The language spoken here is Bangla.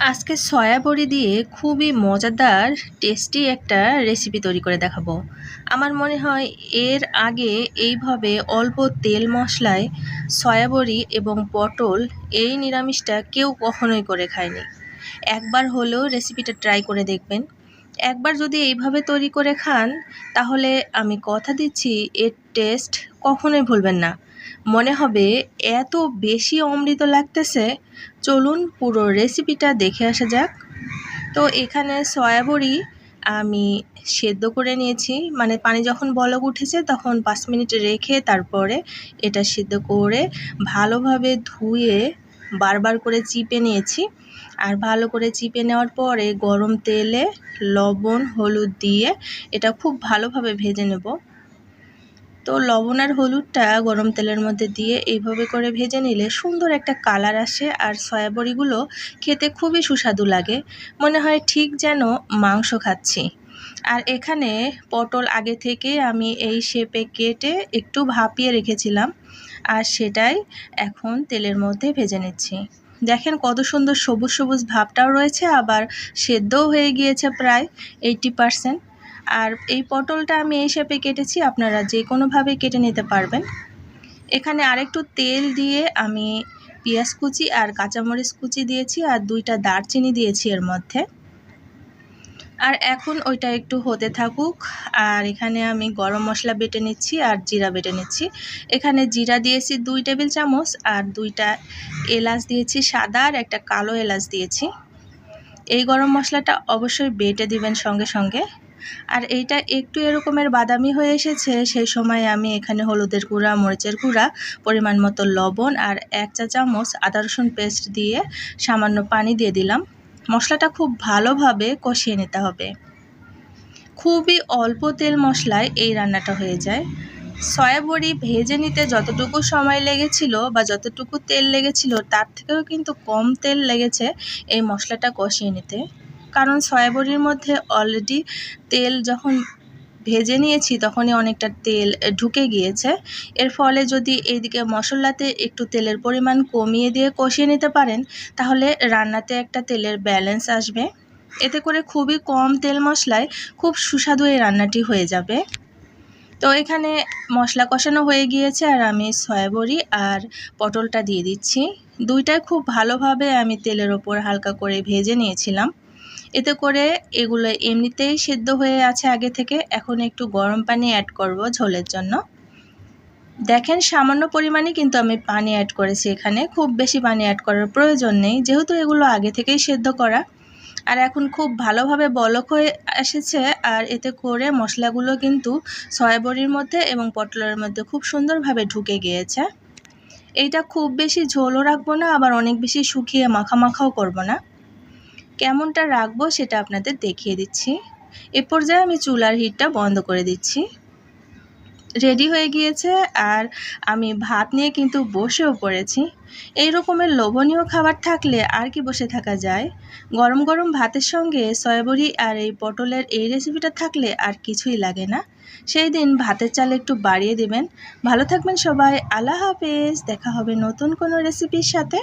আজকে সয়া বড়ি দিয়ে খুবই মজাদার টেস্টি একটা রেসিপি তৈরি করে দেখাবো। আমার মনে হয় এর আগে এইভাবে অল্প তেল মশলায় সয়া বড়ি এবং পটল এই নিরামিষটা কেউ কখনোই করে খায়নি। একবার হলেও রেসিপিটা ট্রাই করে দেখবেন। একবার যদি এইভাবে তৈরি করে খান, তাহলে আমি কথা দিচ্ছি, এর টেস্ট কখনোই ভুলবেন না। মনে হবে এত বেশি অমৃত লাগতেছে। চলুন পুরো রেসিপিটা দেখে আসা যাক। তো এখানে সয়াবড়ি আমি সেদ্ধ করে নিয়েছি। মানে পানি যখন বলক উঠেছে তখন পাঁচ মিনিট রেখে তারপরে এটা সেদ্ধ করে ভালোভাবে ধুয়ে বারবার করে চিপে নিয়েছি। আর ভালো করে চিপে নেওয়ার পরে গরম তেলে লবণ, হলুদ দিয়ে এটা খুব ভালোভাবে ভেজে নেব। লবণ আর হলুদটা গরম তেলের মধ্যে দিয়ে এইভাবে করে ভেজে নিলে সুন্দর একটা কালার আসে আর সয়াবড়িগুলো খেতে খুবই সুস্বাদু লাগে। মনে হয় ঠিক যেন মাংস খাচ্ছি। আর এখানে পটল আগে থেকে আমি এই শেপে কেটে একটু ভাপিয়ে রেখেছিলাম আর সেটাই এখন তেলের মধ্যে ভেজে নিচ্ছি। দেখেন কত সুন্দর সবুজ সবুজ ভাবটাও রয়েছে, আবার সেদ্ধও হয়ে গিয়েছে প্রায় এইটি পারসেন্ট আর এই পটলটা আমি এই শেপে কেটেছি, আপনারা যে কোনোভাবে কেটে নিতে পারবেন। এখানে আরেকটু তেল দিয়ে আমি পেঁয়াজ কুচি আর কাঁচামরিচ কুচি দিয়েছি আর দুইটা দারচিনি দিয়েছি এর মধ্যে। আর এখন ওইটা একটু হতে থাকুক, আর এখানে আমি গরম মশলা বেটে নিচ্ছি আর জিরা বেটে নিচ্ছি। এখানে জিরা দিয়েছি দুই টেবিল চামচ আর দুইটা এলাচ দিয়েছি সাদা আর একটা কালো এলাচ দিয়েছি। এই গরম মশলাটা অবশ্যই বেটে দিবেন সঙ্গে সঙ্গে। আর এইটা একটু এরকমের বাদামি হয়ে এসেছে, সেই সময় আমি এখানে হলুদের গুঁড়া, মরিচের গুঁড়া, পরিমাণ মতো লবণ আর এক চা চামচ আদা রসুন পেস্ট দিয়ে সামান্য পানি দিয়ে দিলাম। মশলাটা খুব ভালোভাবে কষিয়ে নিতে হবে। খুবই অল্প তেল মশলায় এই রান্নাটা হয়ে যায়। সয়া বড়ি ভেজে নিতে যতটুকু সময় লেগেছিল বা যতটুকু তেল লেগেছিল, তার থেকেও কিন্তু কম তেল লেগেছে এই মশলাটা কষিয়ে নিতে। কারণ সয়াবড়ির মধ্যে অলরেডি তেল যখন ভেজে নিয়েছি তখনই অনেকটা তেল ঢুকে গিয়েছে। এর ফলে যদি এইদিকে মশলাতে একটু তেলের পরিমাণ কমিয়ে দিয়ে কষিয়ে নিতে পারেন, তাহলে রান্নাতে একটা তেলের ব্যালেন্স আসবে। এতে করে খুবই কম তেল মশলায় খুব সুস্বাদু এই রান্নাটি হয়ে যাবে। তো এখানে মশলা কষানো হয়ে গিয়েছে আর আমি সয়াবড়ি আর পটলটা দিয়ে দিচ্ছি। দুইটাই খুব ভালোভাবে আমি তেলের ওপর হালকা করে ভেজে নিয়েছিলাম। এতে করে এগুলো এমনিতেই সেদ্ধ হয়ে আছে আগে থেকে। এখন একটু গরম পানি অ্যাড করব ঝোলের জন্য। দেখেন, সামান্য পরিমাণে কিন্তু আমি পানি অ্যাড করেছি এখানে। খুব বেশি পানি অ্যাড করার প্রয়োজন নেই, যেহেতু এগুলো আগে থেকেই সেদ্ধ করা। আর এখন খুব ভালোভাবে বলক হয়ে এসেছে, আর এতে করে মশলাগুলো কিন্তু সয়াবড়ির মধ্যে এবং পটলের মধ্যে খুব সুন্দরভাবে ঢুকে গিয়েছে। এইটা খুব বেশি ঝোলও রাখব না, আবার অনেক বেশি শুকিয়ে মাখা মাখাও করব না। কেমনটা রাখব সেটা আপনাদের দেখিয়ে দিচ্ছি। এ পর্যায়ে আমি চুলার হিটটা বন্ধ করে দিচ্ছি। রেডি হয়ে গিয়েছে আর আমি ভাত নিয়ে কিন্তু বসেও পড়েছি। এই রকমের লোভনীয় খাবার থাকলে আর কি বসে থাকা যায়? গরম গরম ভাতের সঙ্গে সয়াবড়ি আর এই পটলের এই রেসিপিটা থাকলে আর কিছুই লাগে না। সেই দিন ভাতের চাল একটু বাড়িয়ে দেবেন। ভালো থাকবেন সবাই। আল্লাহ হাফেজ। দেখা হবে নতুন কোনো রেসিপির সাথে।